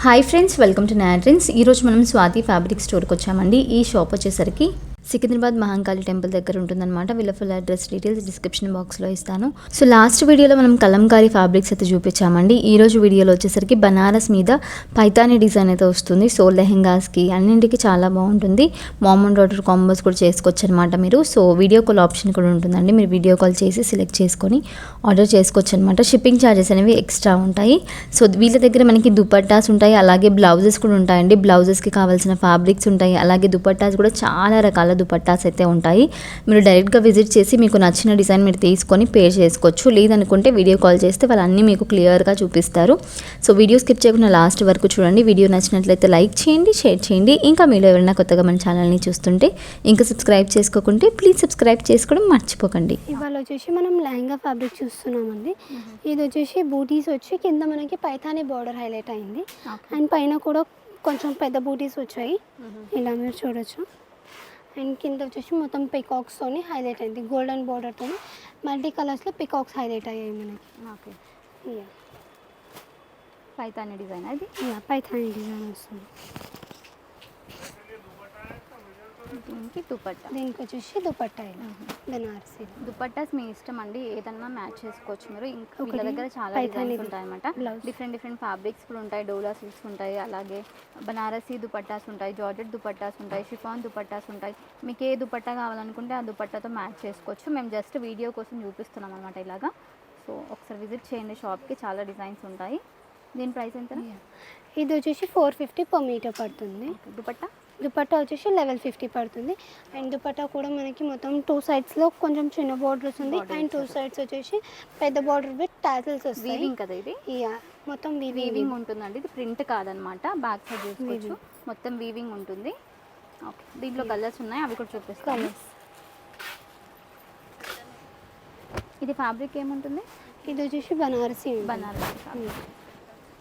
Hi friends welcome to నాట్రిన్స్ ఈరోజు మనం స్వాతి ఫ్యాబ్రిక్ స్టోర్కి వచ్చామండి ఈ షాప్ వచ్చేసరికి సికింద్రాబాద్ మహంకాళి టెంపుల్ దగ్గర ఉంటుందన్నమాట. వీళ్ళ ఫుల్ అడ్రస్ డీటెయిల్స్ డిస్క్రిప్షన్ బాక్స్లో ఇస్తాను. సో లాస్ట్ వీడియోలో మనం కలంకారీ ఫ్యాబ్రిక్స్ అయితే చూపించామండి. ఈ రోజు వీడియోలో వచ్చేసరికి బనారస్ మీద పైతాని డిజైన్ అయితే వస్తుంది. సో లెహెంగాస్కి అన్నింటికి చాలా బాగుంటుంది. మామ్ డాటర్ కాంబోస్ కూడా చేసుకోవచ్చు అనమాట మీరు. సో వీడియో కాల్ ఆప్షన్ కూడా ఉంటుందండి. మీరు వీడియో కాల్ చేసి సెలెక్ట్ చేసుకొని ఆర్డర్ చేసుకోవచ్చు అనమాట షిప్పింగ్ ఛార్జెస్ అనేవి ఎక్స్ట్రా ఉంటాయి. సో వీళ్ళ దగ్గర మనకి దుపట్టాస్ ఉంటాయి. అలాగే బ్లౌజెస్ కూడా ఉంటాయండి. బ్లౌజెస్కి కావాల్సిన ఫ్యాబ్రిక్స్ ఉంటాయి. అలాగే దుపట్టాస్ కూడా చాలా రకాల దుపట్టాస్ అయితే ఉంటాయి. మీరు డైరెక్ట్గా విజిట్ చేసి మీకు నచ్చిన డిజైన్ మీరు తీసుకొని పే చేసుకోవచ్చు. లేదనుకుంటే వీడియో కాల్ చేస్తే వాళ్ళు అన్నీ మీకు క్లియర్గా చూపిస్తారు. సో వీడియో స్కిప్ చేయకుండా లాస్ట్ వరకు చూడండి. వీడియో నచ్చినట్లయితే లైక్ చేయండి షేర్ చేయండి. ఇంకా మీరు ఎవరైనా కొత్తగా మన ఛానల్ని చూస్తుంటే ఇంకా సబ్స్క్రైబ్ చేసుకోకుంటే ప్లీజ్ సబ్స్క్రైబ్ చేసుకోవడం మర్చిపోకండి. ఇవాళ వచ్చేసి మనం లెహంగా ఫ్యాబ్రిక్ చూస్తున్నామండి. ఇది వచ్చేసి బూటీస్ వచ్చి కింద మనకి పైతాని బార్డర్ హైలైట్ అయింది. అండ్ పైన కూడా కొంచెం పెద్ద బూటీస్ వచ్చాయి. ఇలా మీరు చూడొచ్చు. అండ్ కింద వచ్చేసి మొత్తం పికాక్స్తోని హైలైట్ అయింది. గోల్డెన్ బార్డర్తో మల్టీ కలర్స్లో పికాక్స్ హైలైట్ అయ్యాయి మనకి. ఓకే పైతాని డిజైన్ అది పైతాని డిజైన్ వస్తుంది. దీనికి దుపట్టా? దీనికి వచ్చేసి దుపట్టా ఇలా బెనారసీ దుపట్టాస్ మీ ఇష్టం అండి. ఏదన్నా మ్యాచ్ చేసుకోవచ్చు మీరు. ఇంకా వీళ్ళ దగ్గర చాలా డిజైన్స్ ఉంటాయి అనమాట. డిఫరెంట్ డిఫరెంట్ ఫ్యాబ్రిక్స్ కూడా ఉంటాయి. డోలా సిల్క్స్ ఉంటాయి. అలాగే బనారసీ దుపట్టాస్ ఉంటాయి. జార్జెట్ దుపట్టాస్ ఉంటాయి. షిఫాన్ దుపట్టాస్ ఉంటాయి. మీకు ఏ దుపట్టా కావాలనుకుంటే ఆ దుపట్టాతో మ్యాచ్ చేసుకోవచ్చు. మేము జస్ట్ వీడియో కోసం చూపిస్తున్నాం అనమాట ఇలాగా. సో ఒకసారి విజిట్ చేయండి. షాప్కి చాలా డిజైన్స్ ఉంటాయి. దీని ప్రైస్ ఎంత? ఇది వచ్చేసి ఫోర్ ఫిఫ్టీ పర్ మీటర్ పడుతుంది. దుపట్టా? దుపట్టా వచ్చేసి లెవెల్ ఫిఫ్టీ పడుతుంది. అండ్ దుపట్టా కూడా మనకి మొత్తం టూ సైడ్స్లో కొంచెం చిన్న బార్డర్స్ ఉంది అండ్ టూ సైడ్స్ వచ్చేసి పెద్ద బార్డర్ విత్ టాసిల్స్ వస్తాయి. వీవింగ్ కదా ఇది? యా మొత్తం వీవింగ్ ఉంటుందండి. ఇది ప్రింట్ కాదనమాట. బ్యాక్ సైడ్ చూసుకోవచ్చు. మొత్తం వీవింగ్ ఉంటుంది. ఓకే దీంట్లో కలర్స్ ఉన్నాయి. అవి కూడా చూపిస్తాను. ఇది ఫ్యాబ్రిక్ ఏముంటుంది? ఇది వచ్చేసి బనారసి. బనారసి.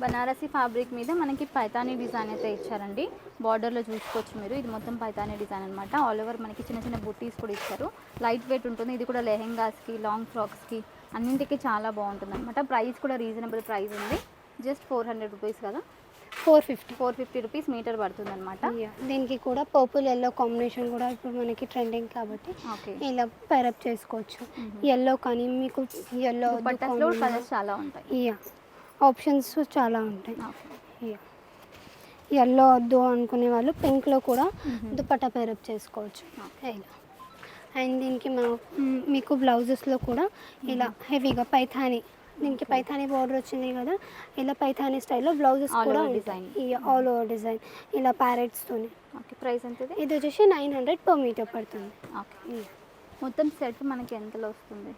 బనారసి ఫ్యాబ్రిక్ మీద మనకి పైతానీ డిజైన్ అయితే ఇచ్చారండి. బార్డర్లో చూసుకోవచ్చు మీరు. ఇది మొత్తం పైతానీ డిజైన్ అనమాట ఆల్ ఓవర్ మనకి చిన్న చిన్న బుట్టీస్ కూడా ఇచ్చారు. లైట్ వెయిట్ ఉంటుంది. ఇది కూడా లెహెంగాస్కి లాంగ్ ఫ్రాక్స్కి అన్నింటికి చాలా బాగుంటుంది అనమాట ప్రైస్ కూడా రీజనబుల్ ప్రైస్ ఉంది. జస్ట్ ఫోర్ హండ్రెడ్ రూపీస్ కదా? Four fifty four fifty rupees metre పడుతుంది అనమాట దీనికి కూడా పర్పుల్ ఎల్లో కాంబినేషన్ కూడా ఇప్పుడు మనకి ట్రెండింగ్ కాబట్టి ఓకే ఇలా పైరప్ చేసుకోవచ్చు. ఎల్లో కానీ మీకు ఎల్లో కలర్స్ చాలా ఉంటాయి. యా ఆప్షన్స్ చాలా ఉంటాయి. ఎల్లో వద్దు అనుకునే వాళ్ళు పింక్లో కూడా Mhm. దుపట్టా పేరప్ చేసుకోవచ్చు. ఇలా అండ్ దీనికి మా మీకు బ్లౌజెస్లో కూడా ఇలా హెవీగా పైథానీ దీనికి పైథానీ బార్డర్ వచ్చింది కదా ఇలా పైథానీ స్టైల్లో బ్లౌజెస్ కూడా design. ఆల్ ఓవర్ డిజైన్ ఇలా ప్యారెట్స్తోని ఓకే ప్రైస్ ఎంత ఇది ఇది వచ్చేసి నైన్ హండ్రెడ్ పర్ మీటర్ పడుతుంది. ఓకే మొత్తం సెట్ మనకి ఎంతలో వస్తుంది?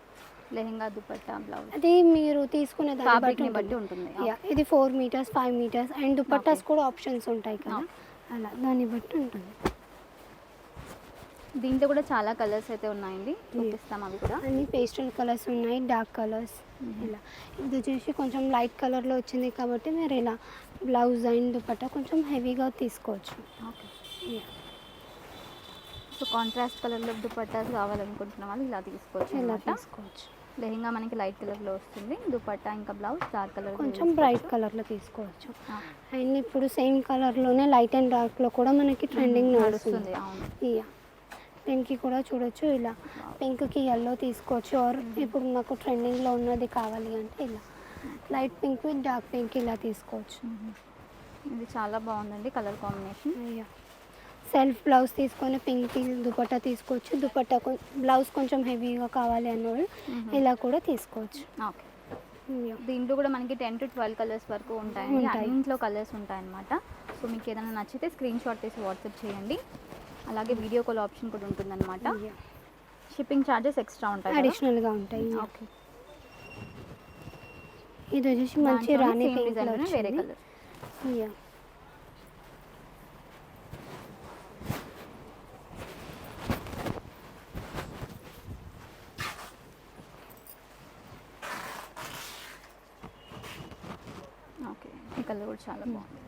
లెహెంగా దుపట్టా బ్లౌజ్. అది మీరు తీసుకునే దాన్ని ఫ్యాబ్రిక్ బట్టి ఉంటుంది. ఇది four metres five metres and dupattas. కూడా ఆప్షన్స్ ఉంటాయి కదా. అలా దాన్ని బట్టి ఉంటుంది. దీంట్లో కూడా చాలా కలర్స్ అయితే ఉన్నాయండి. చూపిస్తాం అవి కూడా. అన్ని పేస్టల్ కలర్స్ ఉన్నాయి డార్క్ కలర్స్ ఇలా. ఇది వచ్చేసి కొంచెం లైట్ కలర్లో వచ్చింది కాబట్టి మీరు ఇలా బ్లౌజ్ అండ్ దుపట్టా కొంచెం హెవీగా తీసుకోవచ్చు. ఓకే. సో కాంట్రాస్ట్ కలర్లో దుపట్టాస్ కావాలనుకుంటున్న వాళ్ళు ఇలా తీసుకోవచ్చు ఇలా తీసుకోవచ్చు. లెహెంగా మనకి లైట్ కలర్లో వస్తుంది. దుపట్టా ఇంకా బ్లౌజ్ డార్క్ కలర్ కొంచెం బ్రైట్ కలర్లో తీసుకోవచ్చు. అండ్ ఇప్పుడు సేమ్ కలర్లోనే లైట్ అండ్ డార్క్లో కూడా మనకి ట్రెండింగ్ నడుస్తుంది ఇయా దీనికి కూడా చూడొచ్చు ఇలా. పింక్కి ఎల్లో తీసుకోవచ్చు. ఆర్ ఇప్పుడు నాకు ట్రెండింగ్లో ఉన్నది కావాలి అంటే ఇలా. Light pink with dark pink ఇలా తీసుకోవచ్చు. ఇది చాలా బాగుందండి కలర్ కాంబినేషన్. అయ్యా సెల్ఫ్ బ్లౌజ్ తీసుకొని పింక్ దుపట్టా తీసుకోవచ్చు. దుపట్టా బ్లౌజ్ కొంచెం హెవీగా కావాలి అన్నవాళ్ళు ఇలా కూడా తీసుకోవచ్చు. ఓకే. దీంట్లో కూడా మనకి టెన్ టు ట్వెల్వ్ కలర్స్ వరకు ఉంటాయండి. ఉంటాయి. అన్నింట్లో కలర్స్ ఉంటాయన్నమాట. సో మీకు ఏదైనా నచ్చితే స్క్రీన్ షాట్ తీసి వాట్సాప్ చేయండి. అలాగే వీడియో కాల్ ఆప్షన్ కూడా ఉంటుందన్నమాట. షిప్పింగ్ ఛార్జెస్ ఎక్స్ట్రా ఉంటాయి? అడిషనల్గా ఉంటాయి. ఓకే. ఇది వచ్చేసి మంచి రాణి పింక్ వేరే కలర్ యా ఓకే ఈ కలర్ కూడా చాలా బాగుంది.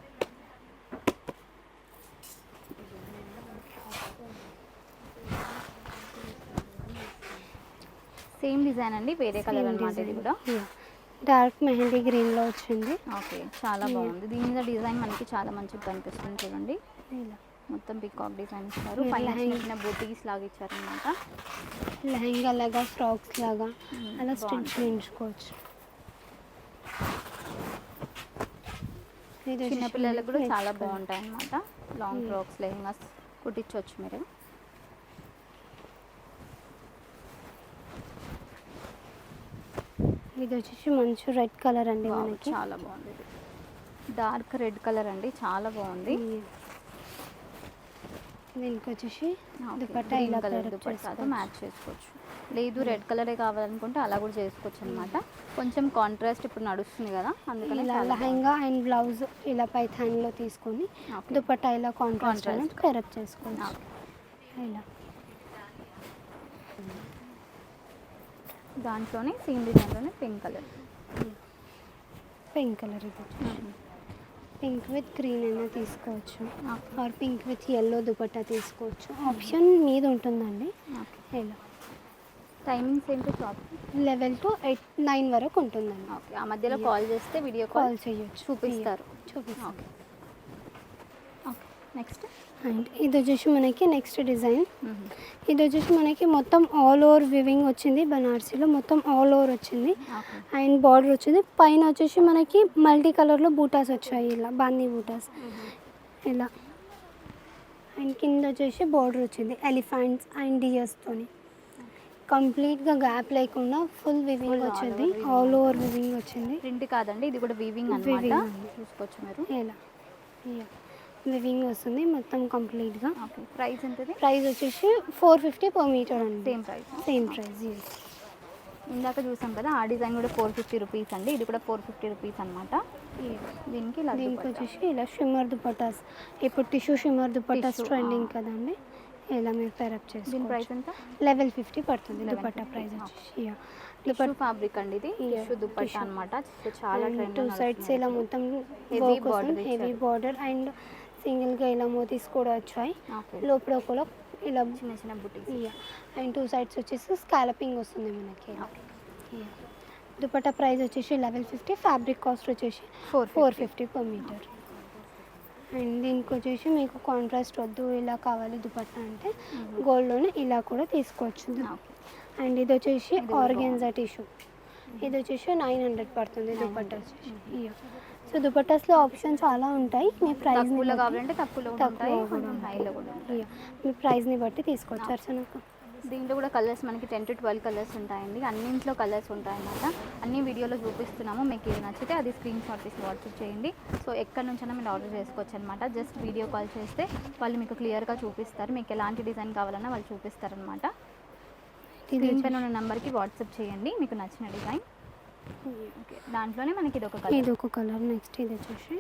సేమ్ డిజైన్ అండి వేరే కలర్ అన్నమాట ఇది. కూడా. డార్క్ మెహందీ గ్రీన్లో వచ్చింది. ఓకే చాలా బాగుంది. దీని మీద డిజైన్ మనకి చాలా మంచిగా కనిపిస్తుంది చూడండి. మొత్తం పికాక్ డిజైన్ ఇచ్చారు. పైన చిన్న బూటీస్ లాగా ఇచ్చారనమాట లెహంగా లాగా ఫ్రాక్స్ లాగా. అలా స్టిచ్. చేయించుకోవచ్చు ఇది వచ్చేసి చిన్నపిల్లలకు కూడా చాలా. బాగుంటాయి అనమాట లాంగ్ Hmm. ఫ్రాక్స్ లెహంగాస్ కుట్టించవచ్చు మీరు. ఇది వచ్చేసి మంచి రెడ్ కలర్ అండి మనకి. చాలా బాగుంది డార్క్ రెడ్ కలర్ అండి చాలా బాగుంది. ఈ- దీనికి వచ్చేసి దుపట్టా ఇలా. మ్యాచ్ చేసుకోవచ్చు. లేదు రెడ్ కలరే కావాలనుకుంటే అలా కూడా చేసుకోవచ్చు అనమాట కొంచెం కాంట్రాస్ట్ ఇప్పుడు నడుస్తుంది కదా అందుకని లెహంగా అండ్ బ్లౌజ్ ఇలా పైథాన్లో తీసుకొని. దుపట్టా ఇలా కాంట్రాస్ట్. అనేది పేరప్ చేసుకోవచ్చు. Okay. ఇలా. దాంట్లోనే సేమ్ డిజైన్లోనే పింక్ కలర్ పింక్ కలర్ ఇది. పింక్ విత్ గ్రీన్ అయినా తీసుకోవచ్చు. Or pink with yellow dupatta తీసుకోవచ్చు. ఆప్షన్ మీద ఉంటుందండి. ఇలా. టైమింగ్స్ ఏంటి shop eleven to eight nine వరకు ఉంటుందండి. ఓకే ఆ మధ్యలో కాల్ చేస్తే వీడియో కాల్ చేయొచ్చు. చూపిస్తారు. చూపిస్తాం ఓకే. Okay next? అండ్ ఇది వచ్చేసి మనకి నెక్స్ట్ డిజైన్. ఇది వచ్చేసి మనకి మొత్తం ఆల్ ఓవర్ వివింగ్ వచ్చింది బనారసీలో మొత్తం ఆల్ ఓవర్ వచ్చింది. అండ్ బార్డర్ వచ్చింది. పైన వచ్చేసి మనకి మల్టీ కలర్లో బూటాస్ వచ్చాయి ఇలా బాందీ బూటాస్. ఇలా. అండ్ కింద వచ్చేసి బార్డర్ వచ్చింది ఎలిఫెంట్స్ అండ్ డియర్స్తోని కంప్లీట్గా గ్యాప్ లేకుండా ఫుల్ వివింగ్ వచ్చింది. All over weaving. వచ్చింది. ప్రింట్ కాదండి ఇది కూడా వీవింగ్ అనమాట. చూసుకోవచ్చు మీరు? ఇలా వివింగ్ వస్తుంది మొత్తం కంప్లీట్గా. ప్రైస్ ఎంతది? ప్రైస్ వచ్చేసి ఫోర్ ఫిఫ్టీ పర్ మీటర్ అండి. సేమ్ ప్రైస్ సేమ్ ప్రైస్ ఇందాక చూసాం కదా ఆ డిజైన్ కూడా ఫోర్ ఫిఫ్టీ రూపీస్ అండి. ఇది కూడా ఫోర్ ఫిఫ్టీ రూపీస్ అనమాట దీనికి ఇలా దీనికి. వచ్చేసి ఇలా షిమ్మర్ దుపట్టాస్. ఇప్పుడు టిష్యూ షిమ్మర్ దుపట్టాస్ ట్రెండింగ్. కదండి. ఇలా మీరు పేరప్ దీని చేసుకోవచ్చు? ప్రైస్ ఎంత? లెవెల్ ఫిఫ్టీ పడుతుంది 1150, దుపట్టా ప్రైస్ వచ్చేసి దుపట్టా ఫ్యాబ్రిక్ అండి ఇది. టిష్యూ దుపట్టా. అనమాట చాలా టూ సైడ్స్ ఇలా మొత్తం border వస్తుంది హెవీ. బార్డర్ అండ్ సింగిల్గా ఇలా మోతీస్ కూడా వచ్చాయి. లోపల కూడా ఇలా చిన్న చిన్న బుటీస్ అండ్ టూ సైడ్స్ వచ్చేసి స్కాలపింగ్ వస్తుంది మనకి. దుపట్టా ప్రైస్ వచ్చేసి లెవెల్ ఫిఫ్టీ ఫ్యాబ్రిక్ కాస్ట్ వచ్చేసి four four fifty per metre and దీనికి వచ్చేసి మీకు కాంట్రాస్ట్ వద్దు ఇలా కావాలి దుపట్టా అంటే గోల్డ్లోనే ఇలా కూడా తీసుకోవచ్చు. అండ్ ఇది వచ్చేసి ఆర్గెన్జా టిష్యూ. ఇది వచ్చేసి నైన్ హండ్రెడ్ పడుతుంది దుపట్టా వచ్చేసి. సో దుపట్టాస్లో ఆప్షన్ చాలా ఉంటాయి. మీ బట్టి కావాలంటే తక్కువలో తక్కువ. మీ ప్రైస్ని బట్టి తీసుకోవచ్చు అర్చనకు దీంట్లో కూడా కలర్స్ మనకి టెన్ టు ట్వెల్వ్ కలర్స్ ఉంటాయండి. అన్నింట్లో కలర్స్ ఉంటాయన్నమాట. అన్ని వీడియోలో చూపిస్తున్నాము. మీకు ఏది నచ్చితే అది స్క్రీన్ షాట్ తీసి వాట్సాప్ చేయండి. సో ఎక్కడి నుంచైనా మీరు ఆర్డర్ చేసుకోవచ్చు అనమాట జస్ట్ వీడియో కాల్ చేస్తే వాళ్ళు మీకు క్లియర్గా చూపిస్తారు. మీకు ఎలాంటి డిజైన్ కావాలన్నా వాళ్ళు చూపిస్తారనమాట ఇది స్క్రీన్ పైన ఉన్న నెంబర్కి వాట్సాప్ చేయండి. మీకు నచ్చిన డిజైన్ దాంట్లోనే మనకి ఇది ఒక ఇది కలర్ ఒక కలర్ నెక్స్ట్ ఇది వచ్చేసి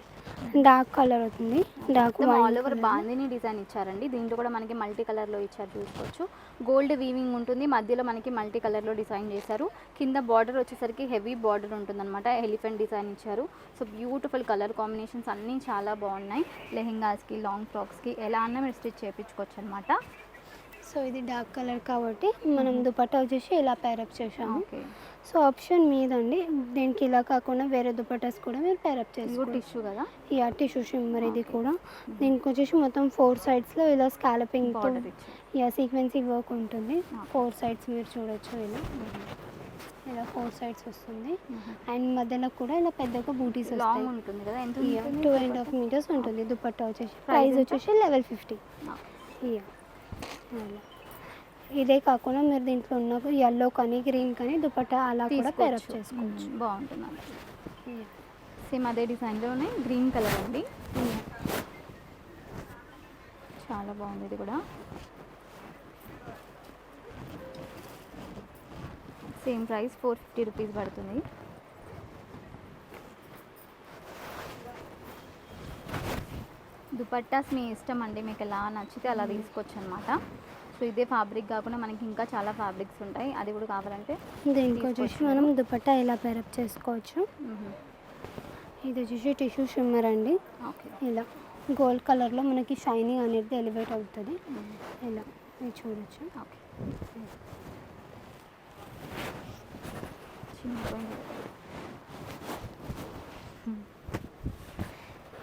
డార్క్ కలర్ అవుతుంది. Dark all over bandhani design ఇచ్చారండి. దీంట్లో కూడా మనకి మల్టీ కలర్లో ఇచ్చారు చూసుకోవచ్చు. గోల్డ్ వీవింగ్ ఉంటుంది. మధ్యలో మనకి మల్టీ కలర్లో డిజైన్ చేశారు. కింద బార్డర్ వచ్చేసరికి హెవీ బార్డర్ ఉంటుందన్నమాట. ఎలిఫెంట్ డిజైన్ ఇచ్చారు. సో బ్యూటిఫుల్ కలర్ కాంబినేషన్స్ అన్నీ చాలా బాగున్నాయి. లెహెంగాస్కి లాంగ్ ఫ్రాక్స్కి ఎలా అన్నా మీరు స్టిచ్ చేయించుకోవచ్చు అనమాట సో ఇది డార్క్ కలర్ కాబట్టి మనం దుపట్టా వచ్చేసి ఇలా పేరప్ చేసాము సో ఆప్షన్ మీదండి. దీనికి ఇలా కాకుండా వేరే దుపట్టాస్ కూడా మీరు కూడా చేసుకోవచ్చు. టిష్యూ కదా? ఈ టిష్యూ షిమ్మర్ ఇది కూడా. దీనికి వచ్చేసి మొత్తం ఫోర్ సైడ్స్లో ఇలా స్కాలపింగ్ యా సీక్వెన్సీ వర్క్ ఉంటుంది. ఫోర్ సైడ్స్ మీరు చూడొచ్చు ఇలా. ఇలా ఫోర్ సైడ్స్ వస్తుంది. అండ్ మధ్యలో కూడా ఇలా పెద్దగా బూటీస్ లాంగ్ వస్తాయి. ఉంటుంది కదా? ఎంత టూ అండ్ హాఫ్ మీటర్స్ ఉంటుంది. దుపట్టా వచ్చేసి. ప్రైస్? వచ్చేసి లెవెల్ ఫిఫ్టీ ఇయా ఇదే కాకుండా మీరు దీంట్లో ఉన్న ఎల్లో కానీ గ్రీన్ కానీ దుపట్టా అలా కూడా పేరప్ చేసుకోవచ్చు. బాగుంటుంది. సేమ్ అదే డిజైన్లోనే గ్రీన్ కలర్ అండి. చాలా బాగుంది ఇది కూడా. Same price four fifty rupees పడుతుంది. దుపట్టాస్ మీ ఇష్టం అండి మీకు ఎలా నచ్చితే అలా తీసుకోవచ్చు అనమాట సో ఇదే ఫ్యాబ్రిక్ కాకుండా మనకి ఇంకా చాలా ఫ్యాబ్రిక్స్ ఉంటాయి. అది కూడా కావాలంటే దీనికి వచ్చేసి మనం దుపట్టా ఇలా పేరప్ చేసుకోవచ్చు. ఇది వచ్చేసి టిష్యూ షిమ్మర్ అండి. ఓకే. ఇలా. గోల్డ్ కలర్లో మనకి షైనింగ్ అనేది ఎలివేట్ అవుతుంది. ఇలా. మీరు చూడొచ్చు. ఓకే చిన్న point.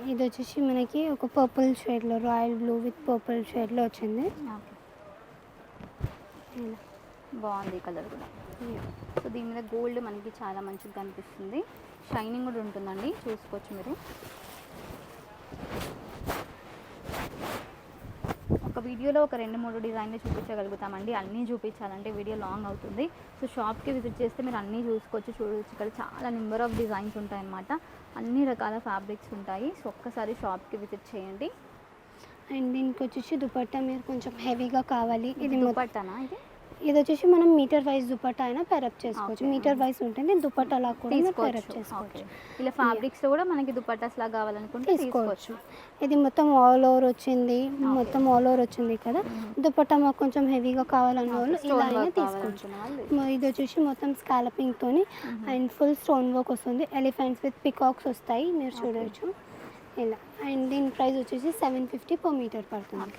ఇది వచ్చేసి మనకి ఒక పర్పుల్ షేడ్లో రాయల్ బ్లూ విత్ పర్పుల్ షేడ్లో వచ్చింది. బాగుంది కలర్ కూడా. సో దీని మీద గోల్డ్ మనకి చాలా మంచిగా కనిపిస్తుంది. షైనింగ్ కూడా ఉంటుందండి. చూసుకోవచ్చు మీరు. ఒక వీడియోలో ఒక రెండు మూడు డిజైన్లు చూపించగలుగుతామండి. అన్నీ చూపించాలంటే వీడియో లాంగ్ అవుతుంది. సో షాప్కి విజిట్ చేస్తే మీరు అన్నీ చూసుకోవచ్చు చూడవచ్చు ఇక్కడ చాలా నెంబర్ ఆఫ్ డిజైన్స్ ఉంటాయన్నమాట. అన్ని రకాల ఫ్యాబ్రిక్స్ ఉంటాయి. సో ఒక్కసారి షాప్కి విజిట్ చేయండి. అండ్ దీనికి వచ్చేసి దుపట్టా మీరు కొంచెం హెవీగా కావాలి. ఇది దుపట్టానా ఇది? ఇది వచ్చేసి మనం మీటర్ వైజ్ దుపట్టా అయినా పెరప్ చేసుకోవచ్చు. మీటర్ వైజ్ ఉంటుంది దుపట్టాలా కూడా పెరప్ చేసుకోవచ్చు. ఇలా ఫ్యాబ్రిక్స్ కూడా మనకి దుపట్టాస్ లాగా కావాలనుకుంటే తీసుకోవచ్చు. ఇది మొత్తం ఆల్ ఓవర్ వచ్చింది. మొత్తం ఆల్ ఓవర్ వచ్చింది కదా దుపట్టా మాకు కొంచెం హెవీగా కావాలన్న వాళ్ళు ఇలా అయినా తీసుకోవచ్చు. ఇది వచ్చేసి మొత్తం స్కాలపింగ్ తోని అండ్ ఫుల్ స్టోన్ వర్క్ వస్తుంది. ఎలిఫెంట్స్ విత్ పికాక్స్ వస్తాయి మీరు చూడవచ్చు ఇలా. అండ్ దీని ప్రైస్ వచ్చేసి సెవెన్ ఫిఫ్టీ పర్ మీటర్ పడుతుంది.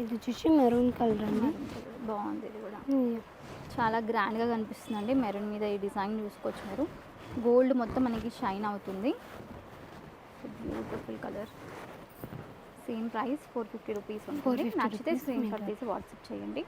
ఇది వచ్చేసి మెరూన్ కలర్ అండి. బాగుంది ఇది కూడా. చాలా గ్రాండ్గా కనిపిస్తుందండి. మెరూన్ మీద ఈ డిజైన్ చూసుకోవచ్చు మీరు. గోల్డ్ మొత్తం మనకి షైన్ అవుతుంది. Beautiful colour same price four fifty rupees ఉంటుంది 450 నచ్చితే స్క్రీన్ షాట్. తీసి వాట్సాప్ చేయండి.